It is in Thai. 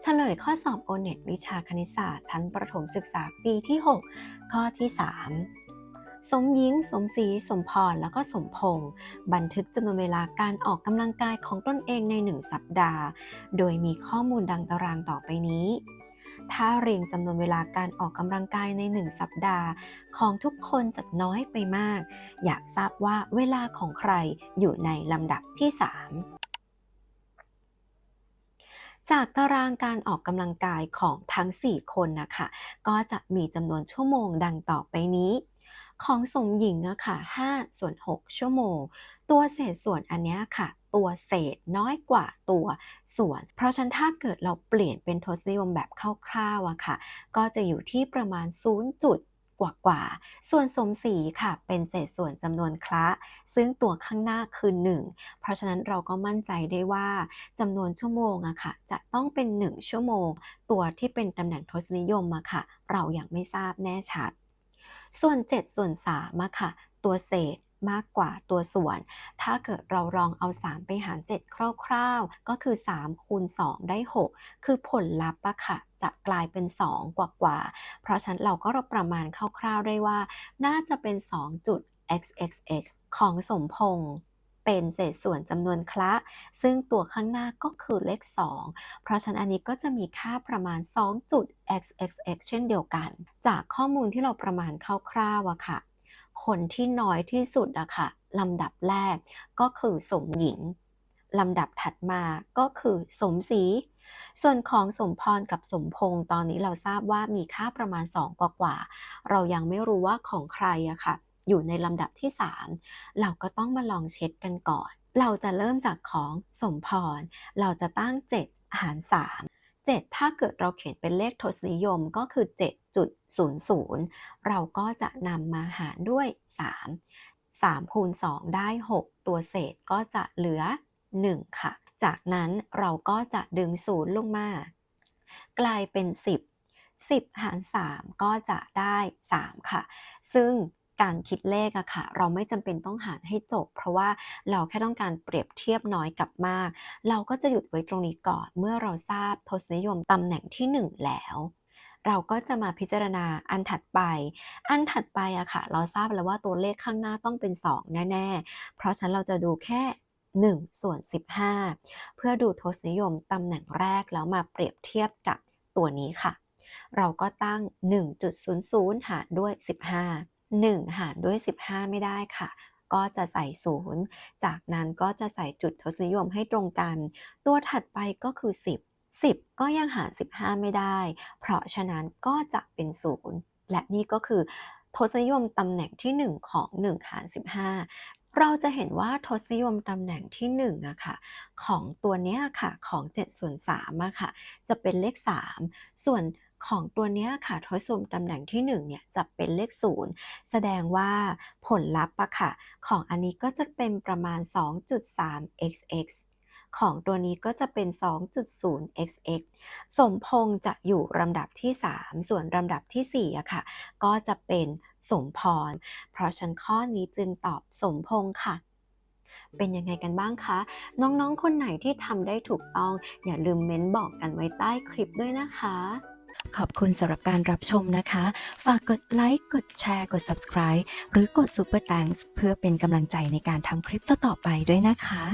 เฉลยข้อสอบโอเน็ตวิชาคณิตศาสตร์ชั้นประถมศึกษาปีที่ 6 ข้อที่ 3 สมหญิง สมศรีสมพร แล้วก็สมพงษ์บันทึกจำนวนเวลาการออกกำลังกายของตนเองใน 1 สัปดาห์ โดยมีข้อมูลดังตารางต่อไปนี้ถ้าเรียงจำนวนเวลาการออกกำลังกายใน 1 สัปดาห์ ของทุกคนจะน้อยไปมาก อยากทราบว่าเวลาของใครอยู่ในลำดับที่ 3 จากตารางการออกกำลังกายของทั้ง 4 คนนะคะ ก็จะมีจำนวนชั่วโมงดังต่อไปนี้ ของสมหญิงอะค่ะ5ส่วน 6 ชั่วโมง ตัวเศษส่วนอันนี้ค่ะ ตัวเศษน้อยกว่าตัวส่วน เพราะฉะนั้นถ้าเกิดเราเปลี่ยนเป็นทศนิยมแบบคร่าวๆอะค่ะ ก็จะอยู่ที่ประมาณ0จุด กว่ากว่า ส่วนสมศรีค่ะ เป็นเศษส่วนจำนวนคละ ซึ่งตัวข้างหน้าคือ 1 เพราะฉะนั้นเราก็มั่นใจได้ว่าจำนวนชั่วโมงอะค่ะ จะต้องเป็น 1 ชั่วโมง ตัวที่เป็นตำแหน่งทศนิยมอะค่ะ เรายังไม่ทราบแน่ชัด ส่วน 7 ส่วน3อะค่ะ ตัวเศษ มากกว่าตัวส่วน ถ้าเกิดเราลองเอา 3 ไปหาร 7 คร่าวๆ ก็คือ 3 คูณ 2 ได้ 6 คือผลลัพธ์อะค่ะจะกลายเป็น 2 กว่าๆเพราะฉะนั้นเราก็ประมาณคร่าวๆได้ว่า น่าจะเป็น 2.xxx ของสมพงษ์เป็นเศษส่วนจำนวนคละ ซึ่งตัวข้างหน้าก็คือเลข 2 เพราะฉะนั้นอันนี้ก็จะมีค่าประมาณ 2.xxx เช่นเดียวกัน จากข้อมูลที่เราประมาณคร่าวๆอะค่ะ คนที่น้อยที่สุดอะค่ะลำดับแรกก็คือสมหญิงลำดับถัดมาก็คือสมศรีส่วนของสมพรกับสมพงษ์ตอนนี้เราทราบว่ามีค่าประมาณ 2 กว่ากว่า เรายังไม่รู้ว่าของใครอะค่ะ อยู่ในลำดับที่ 3 เราก็ต้องมาลองเช็คกันก่อน เราจะเริ่มจากของสมพร เราจะตั้ง 7 หาร 3 7 ถ้าเกิดเราเขียนเป็นเลขทศนิยมก็คือ 7.00 เราก็จะนำมาหารด้วย 3 3คูณ2ได้ 6 ตัวเศษก็จะเหลือ 1 ค่ะ จากนั้นเราก็จะดึง0ลงมา กลายเป็น 10 10 หาร 3 ก็จะได้ 3 ค่ะ ซึ่งการคิดเลขอะค่ะ เราไม่จำเป็นต้องหารให้จบ เพราะว่าเราแค่ต้องการเปรียบเทียบน้อยกับมาก เราก็จะหยุดไว้ตรงนี้ก่อน เมื่อเราทราบทศนิยมตำแหน่งที่ 1 แล้ว เราก็จะมาพิจารณาอันถัดไป อันถัดไปอะค่ะ เราทราบแล้วว่าตัวเลขข้างหน้าต้องเป็น 2 แน่ ๆ เพราะฉะนั้นเราจะดูแค่ 1 ส่วน 15 เพื่อดูทศนิยมตำแหน่งแรกแล้วมาเปรียบเทียบกับตัวนี้ค่ะ เราก็ตั้ง 1.00 หารด้วย 15 1 หารด้วย 15 ไม่ได้ค่ะ ก็จะใส่0จากนั้นก็จะใส่จุดทศนิยมให้ตรงกัน ตัวถัดไปก็คือ 10 10 ก็ยังหาร 15 ไม่ได้ เพราะฉะนั้นก็จะเป็น 0 และนี่ก็คือทศนิยมตำแหน่งที่ 1 ของ 1 หาร 15 เราจะเห็นว่าทศนิยมตำแหน่งที่1อะค่ะของตัวเนี้ยค่ะของ7ส่วน3อะค่ะจะเป็นเลข 3 ส่วนของตัวเนี้ยค่ะทศนิยมตำแหน่งที่1เนี่ยจะเป็นเลข 0 แสดงว่าผลลัพธ์อะค่ะ ของอันนี้ก็จะเป็นประมาณ 2.3xx ของตัวนี้ก็จะเป็น 2.0xx สมพงษ์จะอยู่ลำดับที่ 3 ส่วนลำดับทีสี่4อะค่ะ ก็จะเป็นสมพร เพราะฉันข้อนี้จึงตอบสมพงษ์ค่ะเป็นยังไงกันบ้างคะ น้องๆ คนไหนที่ทำได้ถูกต้อง อย่าลืมเม้นบอกกันไว้ใต้คลิปด้วยนะคะ ขอบคุณสำหรับการรับชมนะคะ ฝากกดไลค์ กดแชร์ กด Subscribe หรือกด Super Thanks เพื่อเป็นกำลังใจในการทำคลิปต่อๆไปด้วยนะคะ